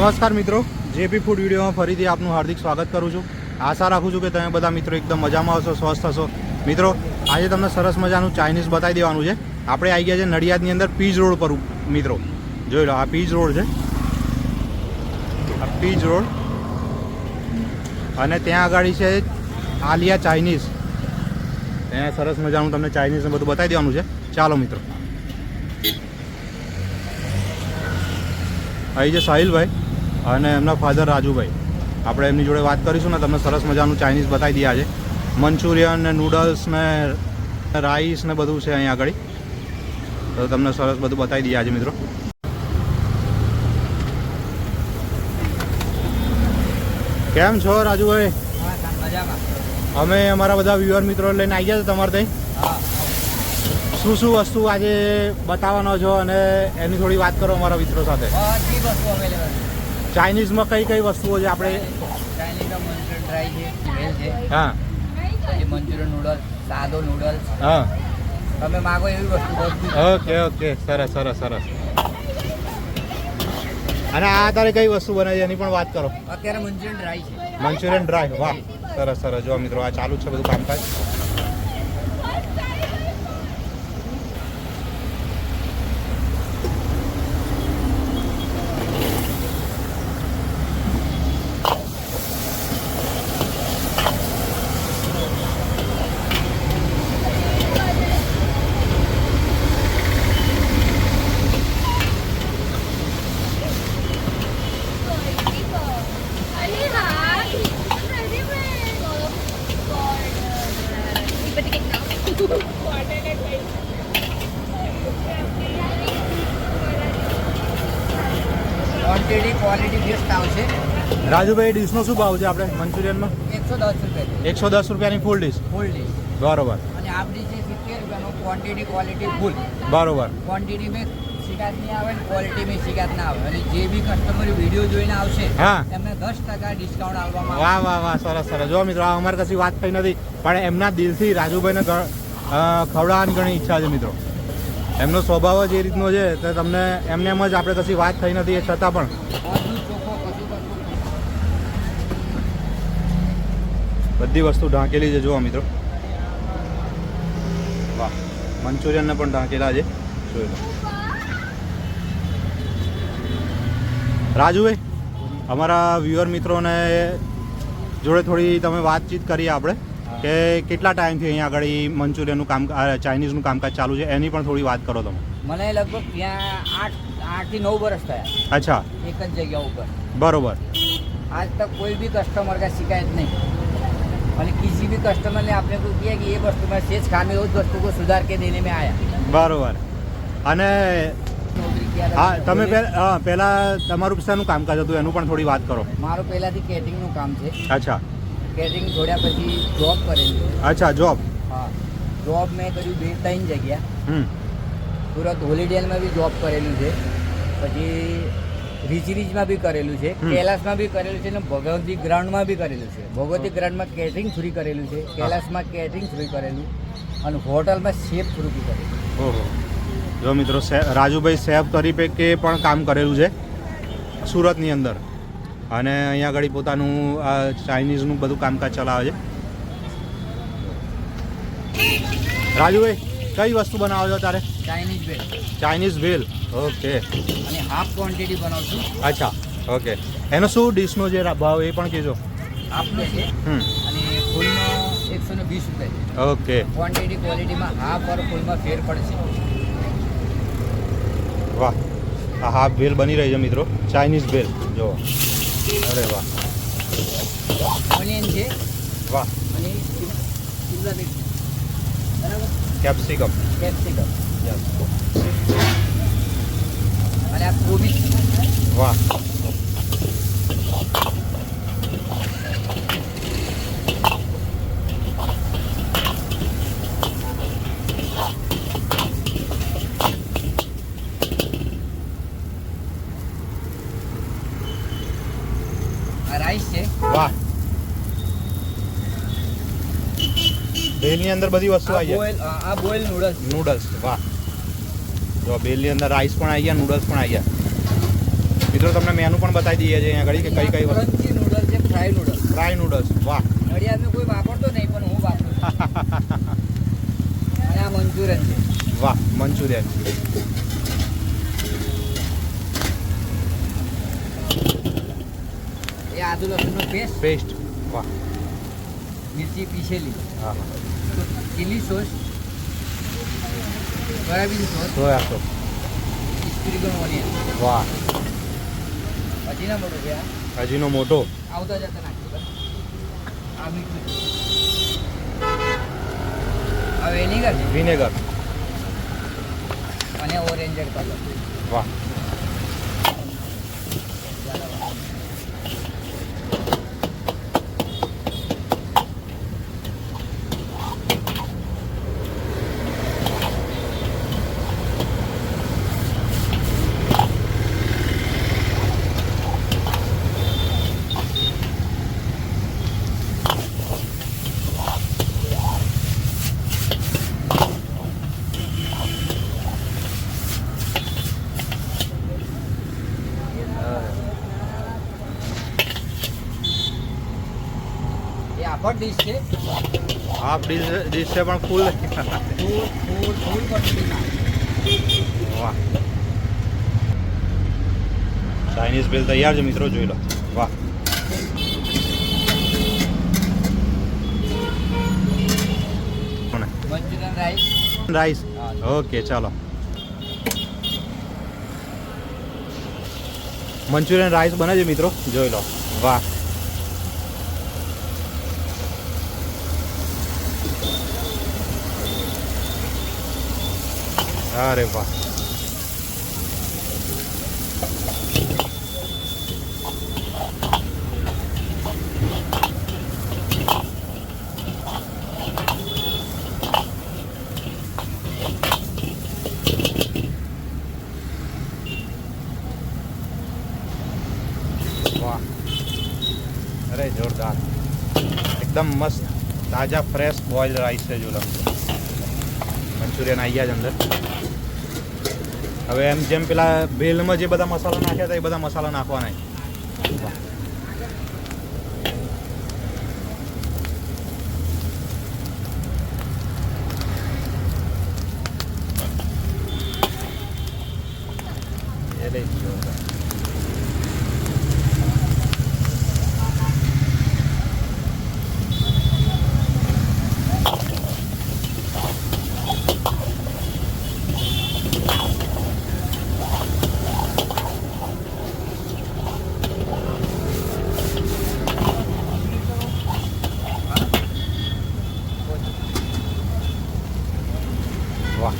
નમસ્કાર મિત્રો. JP food વિડીયોમાં ફરીથી આપનું હાર્દિક સ્વાગત કરું છું. આશા રાખું છું કે તમે બધા મિત્રો એકદમ મજામાં હશો, સ્વસ્થ હશો. મિત્રો, આજે તમને સરસ મજાનું ચાઇનીઝ બતાવી દેવાનું છે. આપણે આવી ગયા છે નડિયાદની અંદર પીજ રોડ પર, મિત્રો. જોઈ લો, આ પીજ રોડ છે. આ પીજ રોડ. અને ત્યાં આગળ છે આલિયા ચાઇનીઝ. ત્યાં સરસ મજાનું તમને ચાઇનીઝને બધું બતાવી દેવાનું છે. ચાલો, મિત્રો. અહીં છે સાહિલભાઈ. અને એમના ફાધર રાજુભાઈ. આપણે એમની જોડે વાત કરીશું ને તમને સરસ મજાનું ચાઇનીઝ બતાવી દઈએ આજે મંચુરિયન ને નૂડલ્સ ને રાઈસ ને બધું છે અહીંયા આગળ. તો તમને સરસ બધું બતાવી દઈએ આજે મિત્રો. કેમ છો રાજુભાઈ? અમે અમારા બધા વ્યુઅર મિત્રો લઈને આવી ગયા છો તમારે ત્યાં? શું શું વસ્તુ આજે બતાવવાનો છો અને એની થોડી વાત કરો અમારા મિત્રો સાથે. ચાઇનીઝમાં કઈ કઈ વસ્તુઓ છે આપણે? ચાઇનીઝનો મંચુરિયન ડ્રાય છે ભેલ છે. હા. પછી મંચુરિયન નૂડલ્સ સાદો નૂડલ્સ. હા. તમે માગો એવી વસ્તુ ઓકે ઓકે. સરસ સરસ સરસ. અને આ તારે કઈ વસ્તુ બને છે? એની પણ વાત કરો. અત્યારે મંચુરિયન ડ્રાય છે. Manchurian dry. વાહ. સરસ સરસ. જો મિત્રો આ ચાલુ છે બધું કામકાજ ક્વોન્ટિટી ક્વોલિટી બેસ્ટ આવશે રાજુભાઈ ડીશનો શું ભાવ છે આપણે મંચુરિયનમાં? એકસો દસ રૂપિયા એકસો દસ રૂપિયાની ફૂલ ડીશ ફૂલ ડીશ બરોબર. અને આપણી છે સિત્તેર રૂપિયાનો ક્વોન્ટિટી ક્વોલિટી ફૂલ બરોબર. ક્વોન્ટિટી મેં શિકાયત નહીં આવે ને ક્વોલિટી મેં શિકાયત ના આવે. અને જે બી કસ્ટમર વીડિયો જોઈને આવશે એમને દસ ટકા ડિસ્કાઉન્ટ આપવામાં વાહ વાહ વાહ સરસ સરસ. જો મિત્રો આ અમારે કશી વાત થઈ નથી પણ એમના દિલથી રાજુભાઈને ખવડાવવાની ઘણી ઈચ્છા છે મિત્રો. એમનો સ્વભાવ જ એ રીતનો છે તો તમને એમને એમ જ આપણે કશી વાત થઈ નથી એ છતાં પણ બધું ચોખ્ખો કશું કશું બધી વસ્તુ ઢાંકેલી છે જુઓ મિત્રો. વાહ મંચુરિયનને પણ ઢાંકેલા છે. જોઈ લો. રાજુભાઈ અમારા વ્યુઅર મિત્રોને જોડે થોડી તમે વાતચીત કરીએ આપણે કે કેટલા ટાઈમથી અહીંયા આગળ મંચુરિયનનું કામ ચાઇનીઝનું કામકાજ ચાલુ છે એની પણ થોડી વાત કરો તમે. મને લગભગ ત્યાં આઠ આઠથી નવ વર્ષ થયા. અચ્છા. એક જ જગ્યા ઉપર. બરોબર. આજ તક કોઈ બી કસ્ટમર કાંઈ શિકાયત નહીં. और किसी भी कस्टमर ने आपने को किया कि ये वस्तु में शेष खामी हो उस वस्तु को सुधार के देने में आया બરોબર અને નોકરી किया હા था તમે પહે- હા, પહેલા તમારું શાનું કામકાજ હતું એનું પણ થોડી વાત કરો મારું પહેલાંથી કેટરિંગનું કામ છે અચ્છા કેટરિંગ છોડ્યા પછી જોબ કરેલી અચ્છા જોબ હા જોબ મેં કર્યું બે ત્રણ જગ્યા હમ સુરત હોલિડેમાં બી જોબ કરેલું છે પછી રીચરીજમાં બી કરેલું છે. કૈલાસમાં બી કરેલું છે અને ભગવતી ગ્રાઉન્ડમાં બી કરેલું છે. ભગવતી ગ્રાઉન્ડમાં કેટરિંગ થ્રી કરેલું છે કૈલાસમાં કેટરિંગ થ્રી કરેલું અને હોટલમાં શેફ થ્રુ બી કરેલું. ઓહો. જો મિત્રો રાજુભાઈ સેફ તરીકે પણ કામ કરેલું છે સુરતની અંદર. અને અહીંયા આગળ પોતાનું આ ચાઇનીઝનું બધું કામકાજ ચલાવે છે. રાજુભાઈ કઈ વસ્તુ બનાવો છો તારે Chinese bhel Chinese bhel okay અને હાફ ક્વોન્ટિટી બનાવશું અચ્છા. ઓકે એનો શું ડીશનો જે ભાવ એ પણ કહેજો. હાફનો છે. હમ. અને ફૂલનો એકસો ને વીસ રૂપિયા ઓકે ક્વોન્ટિટી ક્વોલિટીમાં હાફ ઓર ફૂલમાં ફેર પડશે વાહ. આ હાફ ભેલ બની રહી છે મિત્રો. ચાઇનીઝ ભેલ જો. અરે વાહ. ઓનિયન છે. વાહ. અને બરાબર? કેપ્સિકમ. કેપ્સિકમ. અને આ કોબી વાહ. રાઈસ છે. વાહ. ભેલની અંદર બધી વસ્તુ આવી જાય. આ બોઇલ નૂડલ્સ નૂડલ્સ વાહ. જો ભેલની અંદર રાઈસ પણ આવી ગયા નૂડલ્સ પણ આવી ગયા. મિત્રો તમને મેનુ પણ બતાવી દઈએ છીએ અહીંયા આગળ કે કઈ કઈ વસ્તુ. ક્રન્ચી નૂડલ છે ફ્રાય નૂડલ્સ ફ્રાય નૂડલ્સ વાહ. નડિયાદમાં કોઈ વાપરતો નહીં પણ હું વાપરું છું. અને આ મંચુરિયન છે. વાહ મંચુરિયન. એ આદુ લસણનો પેસ્ટ પેસ્ટ વાહ. મિર્ચી પીસેલી. હા હા. Chilli sauce soybean sauce soya sauce spring onion વાહ પછી મોટો છે હજીનો મોટો આવતા જતા નાખી બસ. આ મીઠું આ વેનિગર વિનેગર અને ઓરેન્જ કલર વાહ એ ડીશ છે. હાફ ડીશ ડીશ છે પણ ફૂલ ફૂલ ફૂલ ફૂલ વાહ. ચાઇનીઝ બિલ તૈયાર છે મિત્રો જોઈ લો. વાહ. મંચુરિયન રાઈસ રાઈસ ઓકે ચાલો. મંચુરિયન રાઈસ બને છે મિત્રો જોઈ લો. વાહ. અરે વાહ. અરે જોરદાર. એકદમ મસ્ત, તાજા ફ્રેશ બોઇલ રાઈસ છે જો મિત્રો મંચુરિયન આવી ગયા છે અંદર. હવે એમ જેમ પેલા ભેલમાં જે બધા મસાલા નાખ્યા હતા એ બધા મસાલા નાખવાના વાહ. વાહ.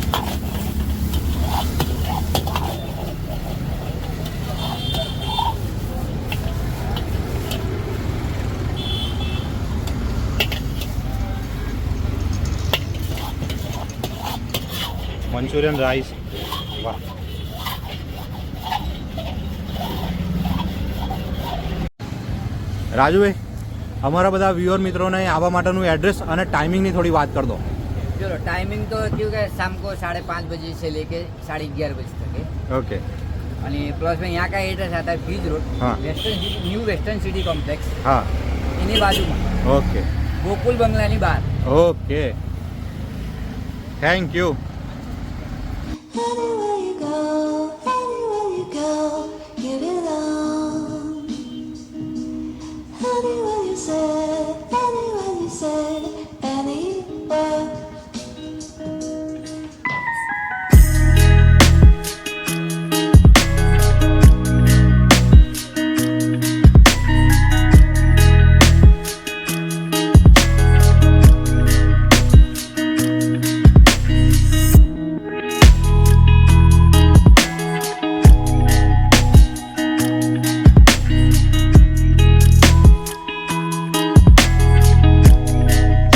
Manchurian rice. વાહ. રાજુભાઈ, અમારા બધા વ્યુઅર મિત્રોને આવવા માટેનું એડ્રેસ અને ટાઈમિંગની થોડી વાત कर ચલો ટાઈમિંગ તો થયું કે શામ કો સાડે પાંચ બજે से लेके સાડી અગિયાર બજે તક. ઓકે. અને પ્લસ મેં ત્યાં કાંઈ એડ્રેસ आता है बीज western city new western city complex હા. એની બાજુમાં. ઓકે. ગોકુલ બંગલાની બહાર. Okay. Thank you Anywhere you go, anywhere you go, give it all.